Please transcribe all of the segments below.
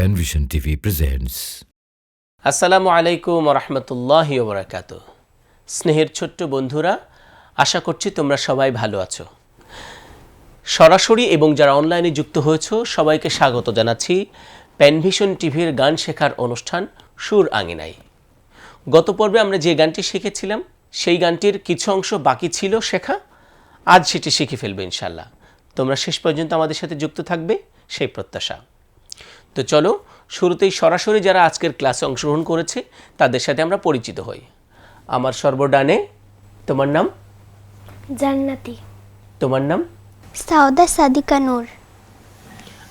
Penvision TV presents. আসসালামু আলাইকুম রহমতুল্লাহ ওবরাকাত স্নেহের ছোট্ট বন্ধুরা, আশা করছি তোমরা সবাই ভালো আছো। সরাসরি এবং যারা অনলাইনে যুক্ত হয়েছো, সবাইকে স্বাগত জানাচ্ছি প্যানভিশন টিভির গান শেখার অনুষ্ঠান সুর আঙিনাই গত পর্বে আমরা যে গানটি শিখেছিলাম, সেই গানটির কিছু অংশ বাকি ছিল শেখা। আজ সেটি শিখে ফেলবে ইনশাল্লাহ তোমরা শেষ পর্যন্ত আমাদের সাথে যুক্ত থাকবে, সেই প্রত্যাশা। তো চলো শুরুতেই সরাসরি যারা আজকের ক্লাসে অংশগ্রহণ করেছে তাদের সাথে আমরা পরিচিত হই। আমার সর্বডানে তোমার নাম? জান্নাতি। তোমার নাম? সাউদা সাদিকা নূর।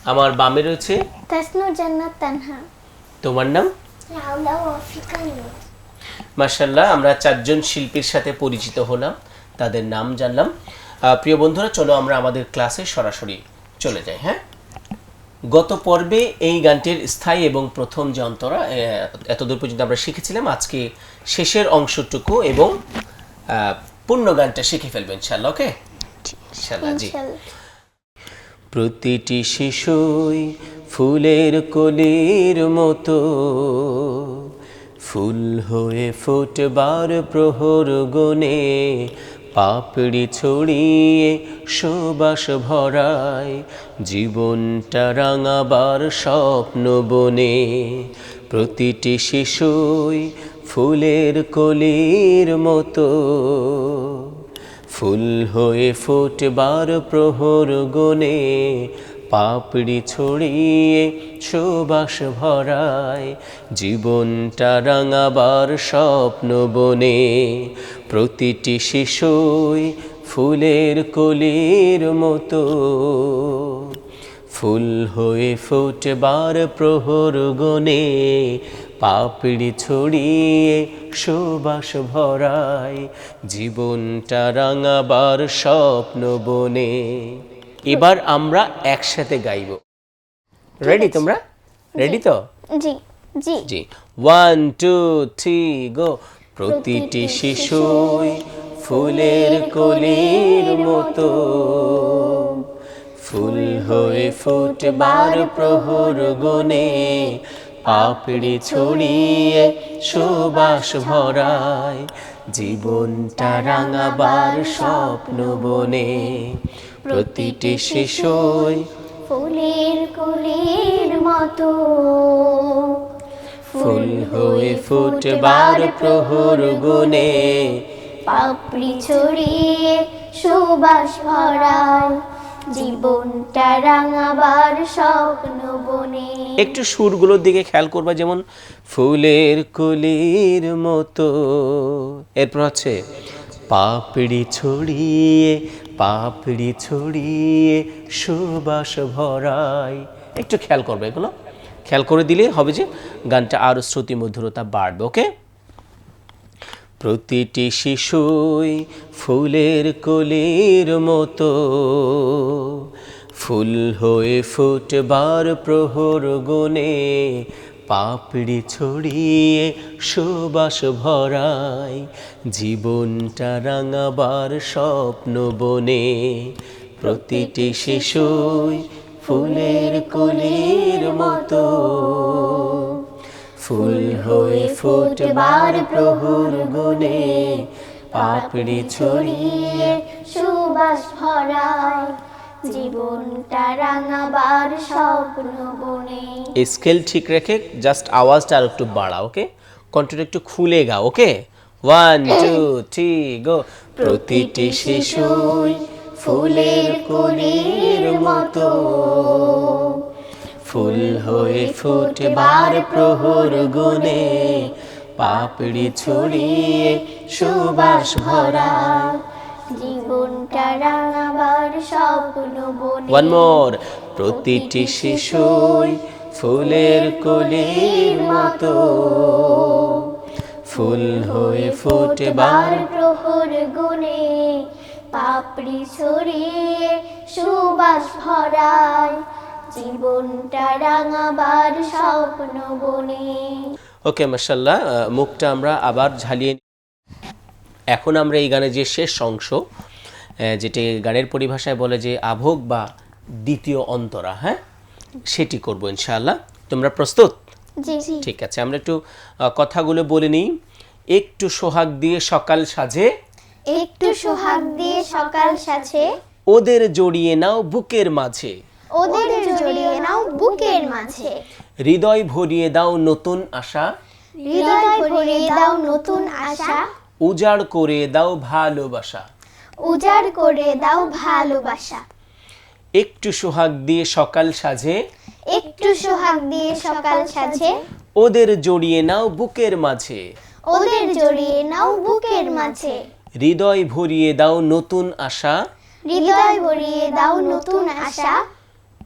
আমার বামে রয়েছে? তাসনুর জান্নাত তানহা। তোমার নাম? রাউলা ওয়াফিকা নূর। মার্শাল্লাহ আমরা চারজন শিল্পীর সাথে পরিচিত হলাম তাদের নাম জানলাম। প্রিয় বন্ধুরা চলো আমরা আমাদের ক্লাসে সরাসরি চলে যাই হ্যাঁ? গত পর্বে এই গানটির স্থায়ী এবং প্রথম যে অন্তরা এতদূর পর্যন্ত আমরা শিখেছিলাম, আজকে শেষের অংশটুকু এবং পূর্ণ গানটা শিখে ফেলবেন ইনশাল্লাহ ওকে? ইনশাল্লাহ প্রতিটি শিশুই ফুলের কলির মতো, ফুল হয়ে ফুটবার প্রহর গনে পাপড়ি ছড়িয়ে সুবাস ভরায়, জীবনটা রাঙাবার স্বপ্ন বনে। প্রতিটি শিশুই ফুলের কলির মতো। ফুল হয়ে ফুটবার প্রহর গনে পাপড়ি ছড়িয়ে সুবাস ভরায়। জীবনটা রাঙাবার স্বপ্ন বনে প্রতিটি শিশুই ফুলের কলির মতো। ফুল হয়ে ফুটবার প্রহর গনে পাপড়ি ছড়িয়ে সুবাস ভরায়। জীবনটা রাঙাবার স্বপ্ন বনে এবার আমরা একসাথে গাইব। রেডি তোমরা? রেডি তো? জি জি। জি। ওয়ান টু থ্রি গো প্রতিটি শিশুই ফুলের কলির মতো। ফুল হয়ে ফুটবার প্রহর গনে পাপড়ি ছড়িয়ে সুবাস ভরায়। জীবনটা রাঙাবার স্বপ্ন বনে প্রতিটি শিশুই ফুলের কুলের মতো। ফুল হয়ে ফুটবার প্রহর গুনে পাপড়ি ছড়িয়ে সুবাস ভরায়। জীবনটা রাঙাবার স্বপ্ন বনে। একটু সুরগুলোর দিকে খেয়াল করবা যেমন ফুলের কুলির মতো। এরপর হচ্ছে পাপড়ি ছড়িয়ে পাপড়ি ছড়িয়ে সুবাস ভরাই। একটু খেয়াল করবে এগুলো। খেয়াল করে দিলে হবে যে গানটা আরও শ্রুতি মধুরতা বাড়বে, ওকে? প্রতিটি শিশুই ফুলের কলির মতো, ফুল হয়ে ফুটবার প্রহর গনে পাপড়ি ছড়িয়ে সুবাস ভরায় জীবনটা রাঙাবার স্বপ্ন বনে। প্রতিটি শিশুই ফুলের কলির মতো। ফুল হয়ে ফুটবার প্রহর গুনে পাপড়ি ছড়িয়ে সুবাস ভরায় জীবনটা রাঙাবার স্বপ্ন বনে। স্কেল ঠিক রেখে জাস্ট আওয়াজটা আর একটু বাড়া ওকে কণ্ঠটা একটু খুলে গাও okay one two three go প্রতিটি শিশুই ফুলের কলির মতো। ফুল হয়ে ফুটবার প্রহর গুনে পাপড়ি ছড়িয়ে সুবাস ভরায় জীবনটা রাঙাবার স্বপ্ন বনে। ওয়ান মোর প্রতিটি শিশুই ফুলের কলির মতো। ফুল হয়ে ফুটবার প্রহর গুনে পাপড়ি ছড়িয়ে সুবাস ভরায়। জীবনটা রাঙাবার স্বপ্ন বনে। ওকে মাসাল্লাহ মুখটা আমরা আবার ঝালিয়ে এখন আমরা এই গানের যে শেষ অংশ যেটি গানের পরিভাষায় বলে যে আভোগ বা দ্বিতীয় অন্তরা হ্যাঁ? সেটি করব ইনশাআল্লাহ। তোমরা প্রস্তুত? ঠিক আছে আমরা একটু কথাগুলো বলে নিই। একটু সোহাগ দিয়ে সকাল সাজে। একটু সোহাগ দিয়ে সকাল সাথে ওদের জড়িয়ে নাও বুকের মাঝে। ওদের জড়িয়ে নাও বুকের মাঝে। হৃদয় ভরিয়ে দাও নতুন আশা। হৃদয় ভরিয়ে দাও নতুন আশা। উজাড় করে দাও ভালোবাসা। উজাড় করে দাও ভালোবাসা। একটু সোহাগ দিয়ে সকাল সাজে। একটু সোহাগ দিয়ে সকাল সাজে। ওদের জড়িয়ে নাও বুকের মাঝে। ওদের জড়িয়ে নাও বুকের মাঝে। হৃদয় ভরিয়ে দাও নতুন আশা। হৃদয় ভরিয়ে দাও নতুন আশা।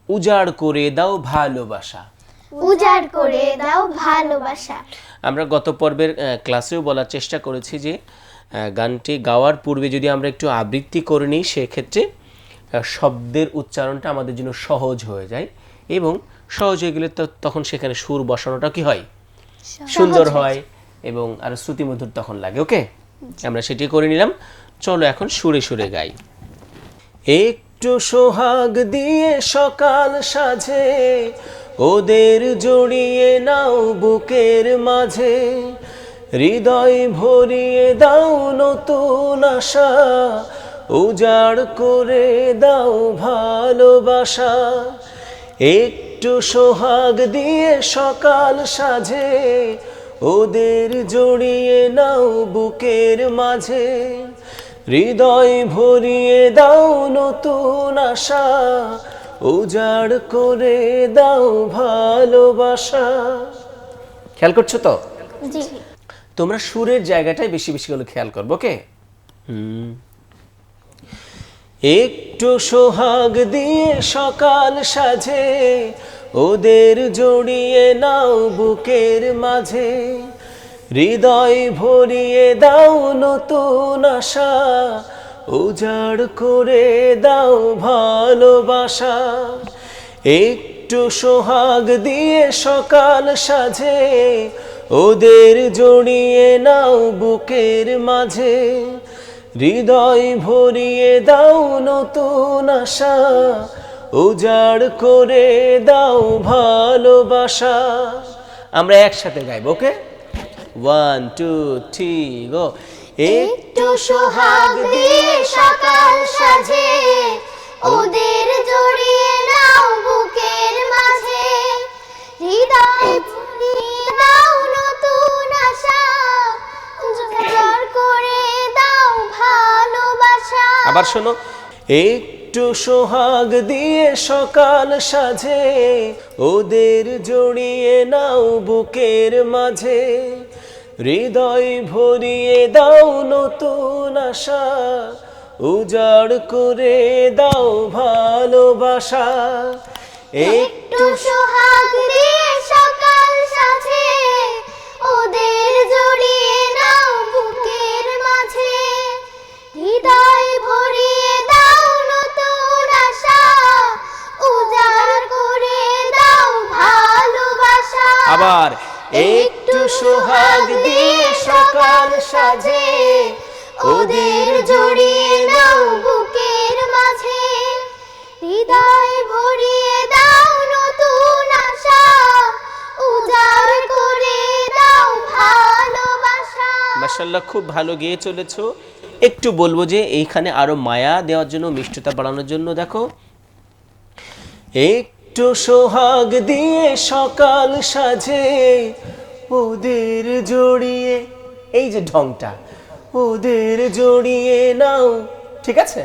উজাড় করে দাও ভালোবাসা। উজাড় করে দাও ভালোবাসা। আমরা গত পর্বের ক্লাসেও বলার চেষ্টা করেছি যে গানটি গাওয়ার পূর্বে যদি আমরা একটু আবৃত্তি করে নিই সেক্ষেত্রে শব্দের উচ্চারণটা আমাদের জন্য সহজ হয়ে যায় এবং সহজ হয়ে গেলে তো তখন সেখানে সুর বসানোটা কি হয়? সুন্দর হয় এবং আরও শ্রুতিমধুর তখন লাগে ওকে? আমরা সেটি করে নিলাম। চলো এখন সুরে সুরে গাই। একটু সোহাগ দিয়ে সকাল সাজে ওদের জড়িয়ে নাও বুকের মাঝে, হৃদয় ভরিয়ে দাও নতুন আশা, উজাড় করে দাও ভালোবাসা। একটু সোহাগ দিয়ে সকাল সাজে, ওদের জড়িয়ে নাও বুকের মাঝে, হৃদয় ভরিয়ে দাও নতুন আশা। উজাড় করে দাও ভালোবাসা। খেয়াল করছ তো? তোমরা সুরের জায়গাটাই বেশি বেশি করে খেয়াল করব ওকে? হুম। একটু সোহাগ দিয়ে সকাল সাজে ওদের জড়িয়ে নাও বুকের মাঝে। হৃদয় ভরিয়ে দাও নতুন আশা উজাড় করে দাও ভালোবাসা। একটু সোহাগ দিয়ে সকাল সাজে ওদের জড়িয়ে নাও বুকের মাঝে। হৃদয় ভরিয়ে দাও নতুন আশা, উজাড় করে দাও ভালোবাসা। আমরা একসাথে গাইব, okay? One two three go একটু সোহাগ দিয়ে সকাল সাজে, ওদের জড়িয়ে নাও বুকের মাঝে। হৃদয় ভরিয়ে দাও নতুন আশা উজাড় করে দাও ভালোবাসা। আবার শোনো, একটু সোহাগ দিয়ে সকাল সাজে, ওদের জড়িয়ে নাও বুকের মাঝে। হৃদয় ভরিয়ে দাও নতুন আশা উজাড় করে দাও ভালোবাসা। একটু সোহাগ দিয়ে সকাল সাজে ওদের জড়িয়ে নাও বুকের মাঝে। হৃদয় ভরিয়ে দাও নতুন আশা উজাড় করে দাও ভালোবাসা। আবার একটু সোহাগ দিয়ে সকাল সাজে ওদের জড়িয়ে নাও বুকের মাঝে। হৃদয় ভরিয়ে দাও নতুন আশা। উজাড় করে দাও ভালোবাসা। মাসাল্লাহ খুব ভালো গেয়ে চলেছো। একটু বলব যে এইখানে আরও মায়া দেওয়ার জন্য, মিষ্টতা বাড়ানোর জন্য দেখো। একটু সোহাগ দিয়ে সকাল সাজে ওদের জড়িয়ে, এই যে ঢংটা, ওদের জড়িয়ে নাও, ঠিক আছে?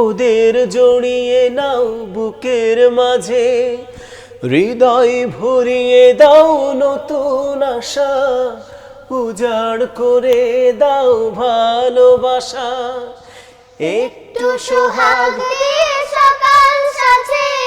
ওদের জড়িয়ে নাও বুকের মাঝে, হৃদয় ভরিয়ে দাও নতুন আশা, উজাড় করে দাও ভালোবাসা। একটু সোহাগ সকাল সাজে।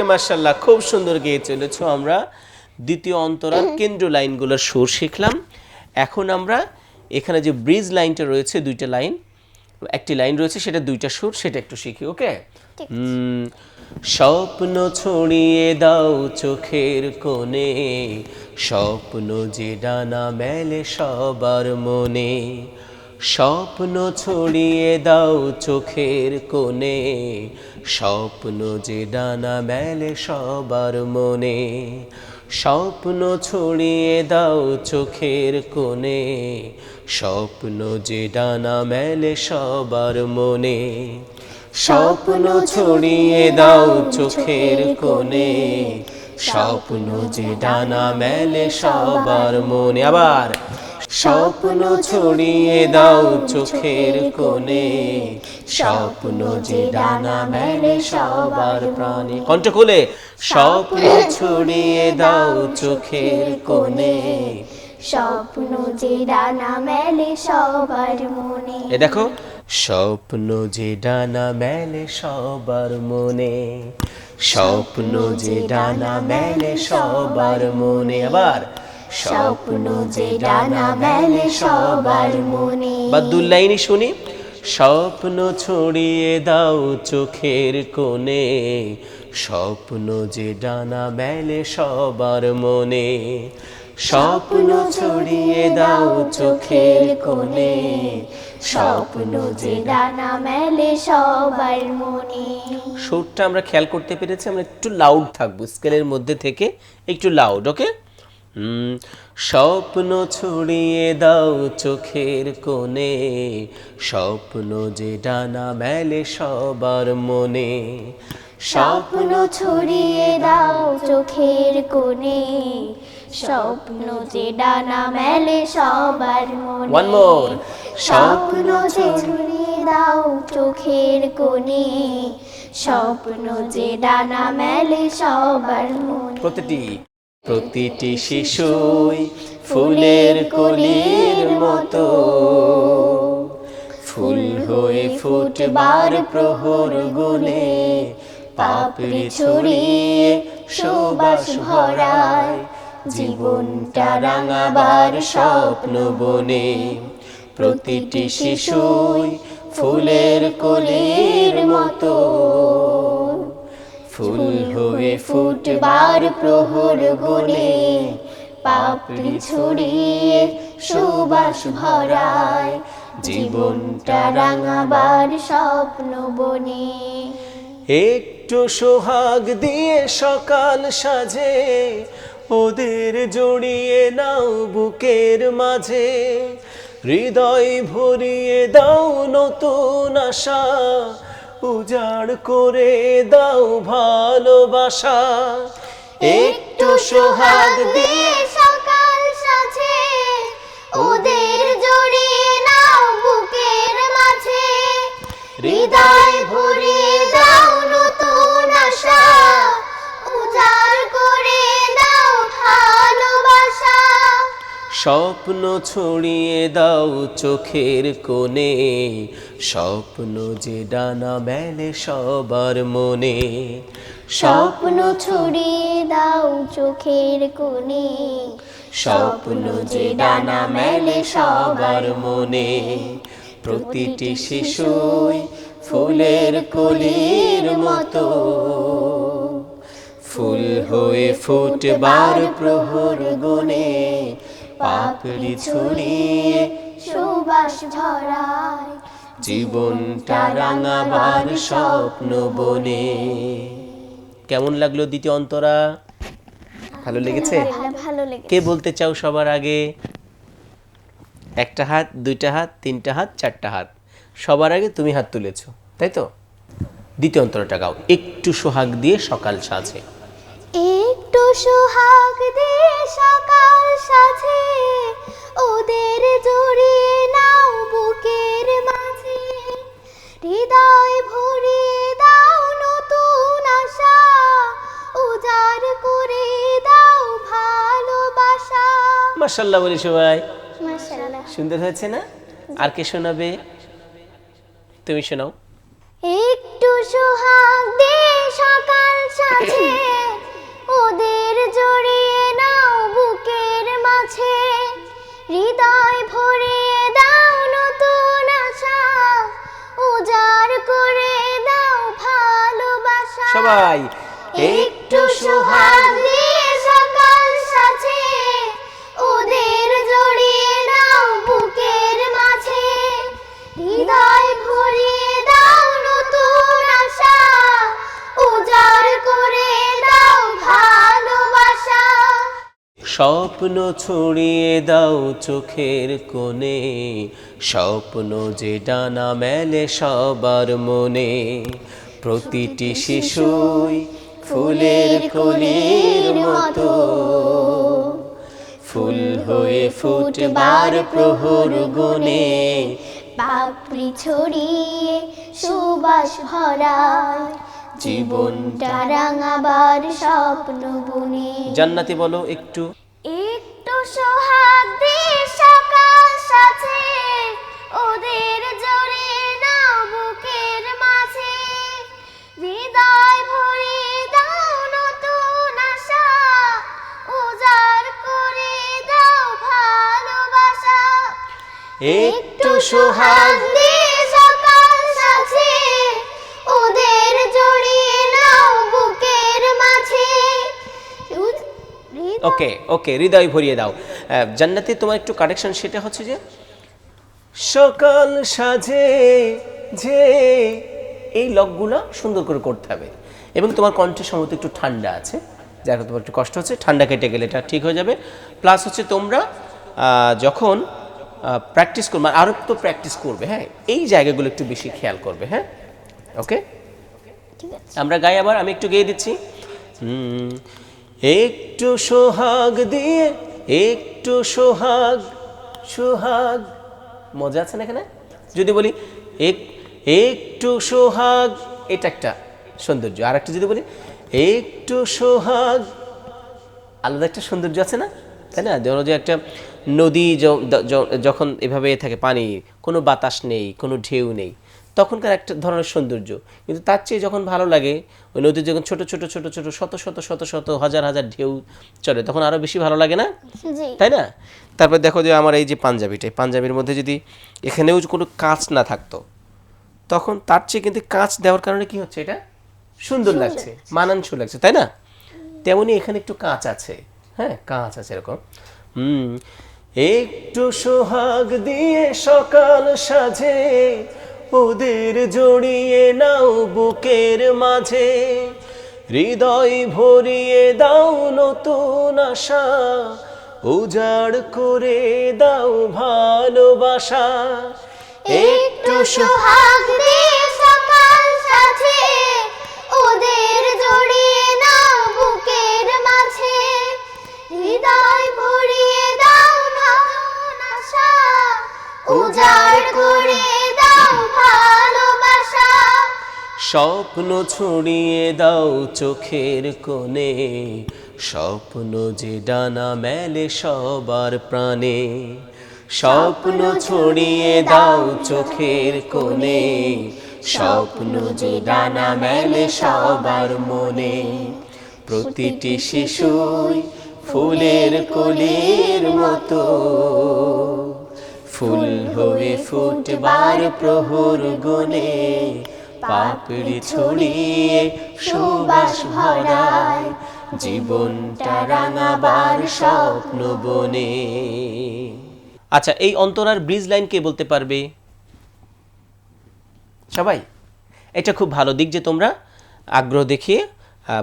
ওকে মার্শাল্লাহ খুব সুন্দর গেয়ে চলেছ আমরা। দ্বিতীয় অন্তরার কেন্দ্র লাইনগুলোর সুর শিখলাম। এখন আমরা এখানে যে ব্রিজ লাইনটা রয়েছে দুইটা লাইন একটি লাইন রয়েছে সেটা দুইটা সুর সেটা একটু শিখি ওকে? স্বপ্ন ছড়িয়ে দাও চোখের কোণে স্বপ্ন যে ডানা মেলে সবার মনে স্বপ্ন ছড়িয়ে দাও চোখের কোণে, স্বপ্ন যে ডানা মেলে সবার মনে, স্বপ্ন ছড়িয়ে দাও চোখের কোণে, স্বপ্ন যে ডানা মেলে সবার মনে, স্বপ্ন ছড়িয়ে দাও চোখের কোণে, স্বপ্ন যে ডানা মেলে সবার মনে। আবার স্বপ্ন ছড়িয়ে দাও চোখের কোণে। স্বপ্ন যে ডানা মেলে সবার প্রাণে। কণ্ঠ খুলে। স্বপ্ন ছড়িয়ে দাও চোখের কোণে। স্বপ্ন যে ডানা মেলে সবার মনে। এ দেখো স্বপ্ন যে ডানা মেলে সবার মনে। স্বপ্ন যে ডানা মেলে সবার মনে। আবার স্বপ্ন যে ডানা মেলে সবার মনে। বাদুল্লাইনি শুনি স্বপ্ন ছড়িয়ে দাও চোখের কোণে। স্বপ্ন যে ডানা মেলে সবার মনে। স্বপ্ন ছড়িয়ে দাও চোখের কোণে। স্বপ্ন যে ডানা মেলে সবার মনে। সুরটা আমরা খেয়াল করতে পেরেছি আমরা একটু লাউড থাকব স্কেলের মধ্যে থেকে একটু লাউড ওকে স্বপ্ন ছড়িয়ে দাও চোখের কোণে স্বপ্ন যে ডানা মেলে সবার মনে। স্বপ্ন ছড়িয়ে দাও চোখের কোণে স্বপ্ন যে ডানা মেলে সবার মনে। ওয়ান মোর স্বপ্ন যে ছড়িয়ে দাও চোখের কোণে স্বপ্ন যে ডানা মেলে সবার মনে। প্রতিটি প্রতিটি শিশুই ফুলের কলির মতো। ফুল হয়ে ফুটবার প্রহর গুনে পাপড়ি ছড়িয়ে সুবাস ভরায়। জীবনটা রাঙাবার স্বপ্ন বনে প্রতিটি শিশুই ফুলের কলির মতো। ফুল হয়ে ফুটবার প্রহর গুনে পাপড়ি ছড়িয়ে সুবাস ভরায় জীবনটা রাঙাবার স্বপ্ন বনে। একটু সোহাগ দিয়ে সকাল সাজে ওদের জড়িয়ে নাও বুকের মাঝে। হৃদয় ভরিয়ে দাও নতুন আশা উজাড় করে দাও ভালোবাসা। একটু সোহাগ দিয়ে সকাল সাথে ওদের জড়িয়ে নাও বুকের মাঝে। হৃদয় ভরিয়ে দাও নতুন আশা, উজাড় করে দাও ভালোবাসা। স্বপ্ন ছড়িয়ে দাও চোখের কোণে স্বপ্ন যে ডানা মেলে সবার মনে। স্বপ্ন ছড়িয়ে দাও চোখের কোণে। স্বপ্ন যে ডানা মেলে সবার মনে। প্রতিটি শিশুই ফুলের কলির মতো। ফুল হয়ে ফুটবার প্রহর গুনে। পাপড়ি ছড়িয়ে সুবাস ঝরায় জীবনটা রাঙাবার স্বপ্ন বনে। কেমন লাগল দ্বিতীয় অন্তরা? ভালো লেগেছে? কে বলতে চাও সবার আগে? একটা হাত দুইটা হাত তিনটা হাত চারটা হাত। সবার আগে তুমি হাত তুলেছো তাই তো? দ্বিতীয় অন্তরটা গাও একটু সোহাগ দিয়ে সকাল সাজে। একটু সোহাগ দিয়ে সকাল সাথে ওদের জড়িয়ে নাও বুকের মাঝে। হৃদয় ভরিয়ে দাও নতুন আশা উজাড় করে দাও ভালোবাসা। মাশাল্লাহ বলি সবাই। সুন্দর হয়েছে না? আর কে শোনাবে? তুমি শোনাও। একটু সোহাগ সবাই একটু সোহাগ দিয়ে সকাল ওদের জড়িয়ে নাও বুকের মাঝে। হৃদয় ভরিয়ে দাও নতুন আশা উজাড় করে দাও ভালোবাসা। স্বপ্ন ছড়িয়ে দাও চোখের কোণে স্বপ্ন যে ডানা মেলে সবার মনে। প্রতিটি শিশুই ফুলের কলির মতো। ফুল হয়ে ফুটবার প্রহর গুনে পাপড়ি ছড়িয়ে সুবাস ভরায়। জীবনটা রাঙাবার স্বপ্ন বুনে। জান্নাতি বলো একটু। একটু সোহাগ দিয়ে একটু সোহাগ দিয়ে সকাল সাথে ওদের জড়িয়ে নাও বুকের মাঝে। ওকে ওকে, হৃদয় ভরিয়ে দাও। জান্নাতে তোমার একটু কারেকশন সেটা হচ্ছে যে, সকাল সাজে যে এই লকগুলো সুন্দর করে করতে হবে। এবং তোমার কণ্ঠের সম্ভবত একটু ঠান্ডা আছে, যার তোমার একটু কষ্ট হচ্ছে, ঠান্ডা কেটে গেলে এটা ঠিক হয়ে যাবে। প্লাস হচ্ছে তোমরা যখন প্র্যাকটিস করবে আরও তো প্র্যাকটিস করবে হ্যাঁ? এই জায়গাগুলো একটু বেশি খেয়াল করবে হ্যাঁ? ওকে আমরা গাই আবার, আমি একটু গেয়ে দিচ্ছি। একটু সোহাগ দিয়ে, একটু সোহাগ সোহাগ। মজা আছে না এখানে? যদি বলি, এক, একটু সোহাগ, এটা একটা সৌন্দর্য। আর একটা যদি বলি, একটু সোহাগ, আলাদা একটা সৌন্দর্য আছে না? তাই না? ধরো যে একটা নদী যখন এভাবে থাকে পানি কোনো বাতাস নেই কোনো ঢেউ নেই তখনকার একটা ধরনের সৌন্দর্য। কিন্তু তার চেয়ে যখন ভালো লাগে ওই নদীর যখন ছোট ছোট ছোট ছোট শত শত শত শত হাজার হাজার ঢেউ চলে তখন আরও বেশি ভালো লাগে না? তাই না? তারপর দেখো যে আমার এই যে পাঞ্জাবিটা এই পাঞ্জাবির মধ্যে যদি এখানেও কোনো কাঁচ না থাকতো তখন তার চেয়ে কিন্তু কাঁচ দেওয়ার কারণে কি হচ্ছে এটা? সুন্দর লাগছে মানানসই লাগছে তাই না? তেমনি এখানে একটু কাঁচ আছে। হ্যাঁ কাঁচ আছে এরকম। হুম, একটু সোহাগ দিয়ে সকাল সাজে ওদের জড়িয়ে নাও বুকের মাঝে। হৃদয় ভরিয়ে দাও নতুন আশা, উজাড় করে দাও ভালোবাসা। একটু সোহাগ স্বপ্ন ছড়িয়ে দাও চোখের কোণে, স্বপ্ন যে ডানা মেলে সবার প্রাণে, স্বপ্ন ছড়িয়ে দাও চোখের কোণে, স্বপ্ন যে ডানা মেলে সবার মনে। প্রতিটি শিশুই ফুলের কলির মতো, ফুল হয়ে ফুটবার প্রহর গনে পাপড়ি ছড়িয়ে সুবাস ভরায় জীবনটা রাঙাবার স্বপ্ন বনে। আচ্ছা এই অন্তরার ব্রিজ লাইন কে বলতে পারবে? সবাই? এটা খুব ভালো দিক যে তোমরা আগ্রহ দেখিয়ে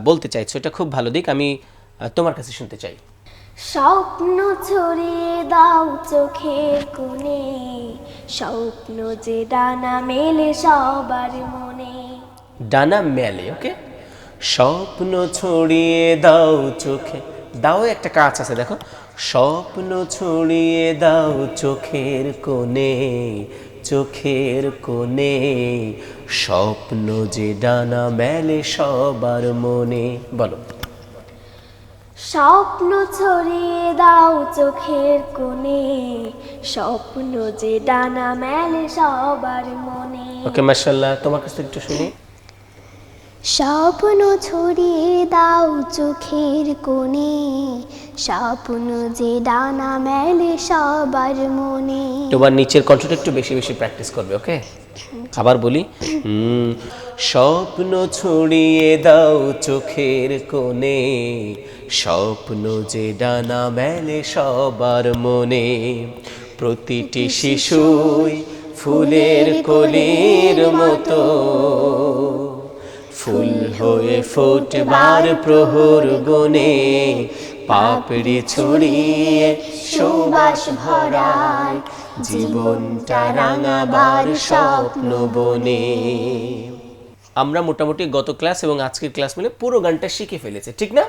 বলতে চাইছো। এটা খুব ভালো দিক। আমি তোমার কাছে শুনতে চাই। স্বপ্ন ছড়িয়ে দাও চোখের কোণে। স্বপ্ন যে ডানা মেলে সবার মনে। ডানা মেলে, ওকে? স্বপ্ন ছড়িয়ে দাও চোখে। দাও, একটা কাজ আছে, দেখো। স্বপ্ন ছড়িয়ে দাও চোখের কোণে চোখের কোণে। স্বপ্ন যে ডানা মেলে সবার মনে। বলো। স্বপ্ন ছড়িয়ে দাও চোখের কোণে। স্বপ্ন যে ডানা মেলে সবার মনে। ওকে মার্শাল্লাহ তোমার কাছ থেকে একটু শুনি। স্বপ্ন ছড়িয়ে দাও চোখের কোণে। স্বপ্ন যে ডানা মেলে সবার মনে। তোমার নিচের কণ্ঠটা একটু বেশি বেশি প্র্যাকটিস করবে ওকে? আবার বলি হুম, স্বপ্ন ছড়িয়ে দাও চোখের কোণে। স্বপ্ন যে ডানা মেলে সবার মনে প্রতিটি শিশুই ফুলের কলির মতো। ফুল হয়ে ফুটবার প্রহর গনে পাপড়ি ছড়িয়ে সুবাস ভরায়। জীবনটা রাঙাবার স্বপ্ন বনে। আমরা মোটামুটি গত ক্লাস এবং আজকের ক্লাস মিলে পুরো গানটা শিখে ফেলেছে ঠিক না?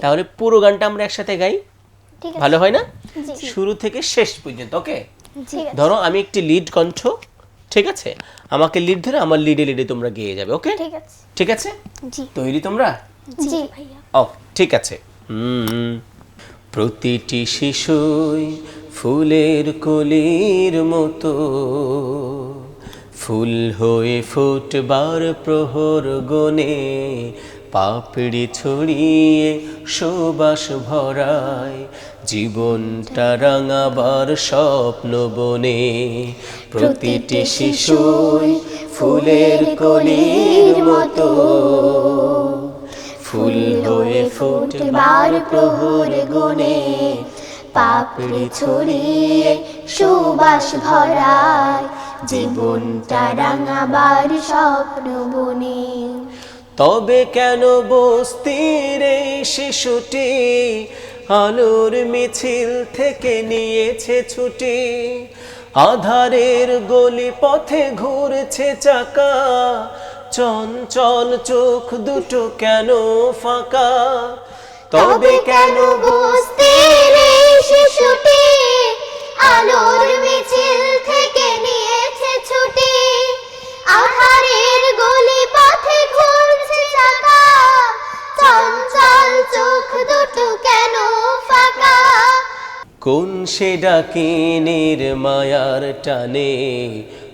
তাহলে পুরো গানটা আমরা একসাথে গাই? ভালো হয় না? শুরু থেকে শেষ পর্যন্ত ওকে? ধরো আমি একটি লিড কণ্ঠ ঠিক আছে? আমাকে লিড ধরে আমার লিডে লিডে তোমরা গেয়ে যাবে ওকে? ঠিক আছে। ঠিক আছে? জি। তৈরি তোমরা? ও ঠিক আছে। হুম। প্রতিটি শিশুই ফুলের কলির মতো। ফুল হয়ে ফুটবার প্রহর গনে, পাপড়ি ছড়িয়ে সুবাস ভরায়, জীবনটা রাঙাবার স্বপ্ন বনে। প্রতিটি শিশুই ফুলের কলির মতো, ফুল হয়ে ফুটবার প্রহর গনে, পাপড়ি ছড়িয়ে সুবাস ভরায় জীবনটা রাঙাবার স্বপ্ন বনে। তবে কেন বস্তির এই শিশুটি? আলোর মিছিল থেকে নিয়েছে ছুটি। আধারের গলি পথে ঘুরছে চাকা। চঞ্চল চোখ দুটো কেন ফাঁকা? তবে কেন সে ডাকিনের মায়ার টানে?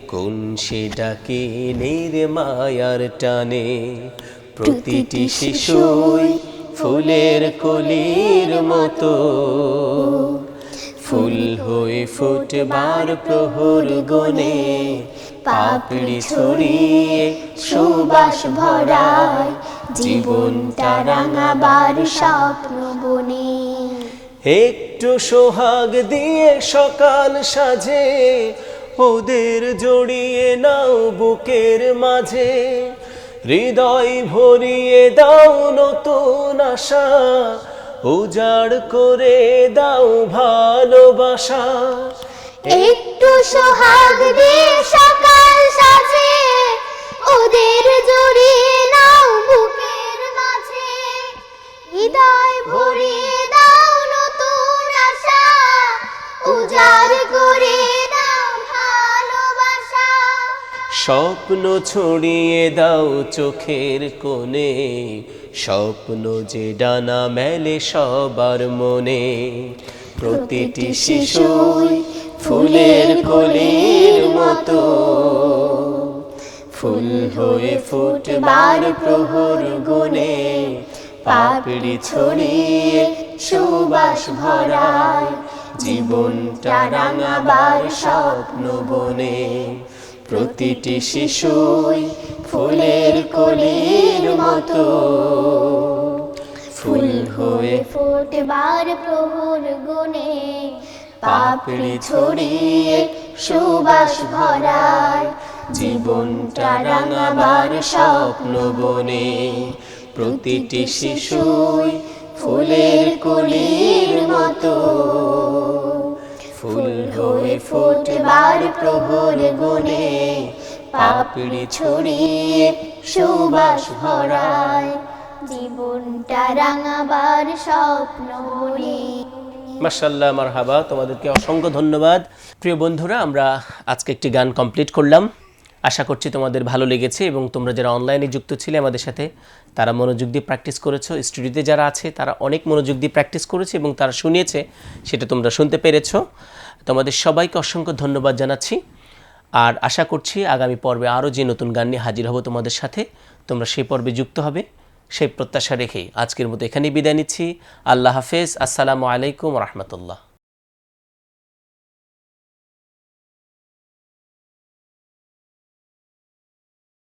কোন সে ডাকিনের মায়ার টানে? প্রতিটি শিশুই ফুলের কলির মতো। ফুল হয়ে ফুটবার প্রহর গনে, পাপড়ি ছড়িয়ে সুবাস ভরায়। জীবনটা রাঙাবার স্বপ্ন বনে। একটু সোহাগ দিয়ে সকাল সাজে, ওদের জড়িয়ে নাও বুকের মাঝে। হৃদয় ভরিয়ে দাও নতুন আশা, উজাড় করে দাও ভালোবাসা। একটু সোহাগ দিয়ে সকাল সাজে, ওদের জড়িয়ে নাও বুকের মাঝে। হৃদয় ভরিয়ে করে দাও ভালোবাসা। স্বপ্ন ছড়িয়ে দাও চোখের কোণে স্বপ্ন যে ডানা মেলে সবার মনে। প্রতিটি শিশুই ফুলের কলির মতো। ফুল হয়ে ফুটবার প্রহর গনে পাপড়ি ছড়িয়ে সুবাস ভরায়। জীবনটা রাঙাবার স্বপ্ন বনে। প্রতিটি শিশুই ফুলের কলির মতো। ফুল হয়ে ফুটবার প্রহর গুনে, পাপড়ি ছড়িয়ে সুবাস ভরায়। জীবনটা রাঙাবার স্বপ্ন বনে, প্রতিটি শিশুই ফুলের কলির মতো। ফুল হয়ে ফুটবার প্রহর গনে পাপড়ি ছড়িয়ে সুবাস ভরায়। জীবনটা রাঙাবার স্বপ্ন বনে মার্শাল্লাহ মারহাবা। তোমাদেরকে অসংখ্য ধন্যবাদ। প্রিয় বন্ধুরা আমরা আজকে একটি গান কমপ্লিট করলাম। আশা করছি তোমাদের ভালো লেগেছে এবং তোমরা যারা অনলাইনে যুক্ত ছিলে আমাদের সাথে, তারা মনোযোগ দিয়ে প্র্যাকটিস করেছ। স্টুডিওতে যারা আছে, তারা অনেক মনোযোগ দিয়ে প্র্যাকটিস করেছে এবং তারা শুনিয়েছে, সেটা তোমরা শুনতে পেরেছ। তোমাদের সবাইকে অসংখ্য ধন্যবাদ জানাচ্ছি। আর আশা করছি আগামী পর্বে আরও যে নতুন গান নিয়ে হাজির হব তোমাদের সাথে, তোমরা সেই পর্বে যুক্ত হবে। সেই প্রত্যাশা রেখেই আজকের মতো এখানেই বিদায় নিচ্ছি। আল্লাহ হাফেজ। আসসালামু আলাইকুম রহমতুল্লাহ।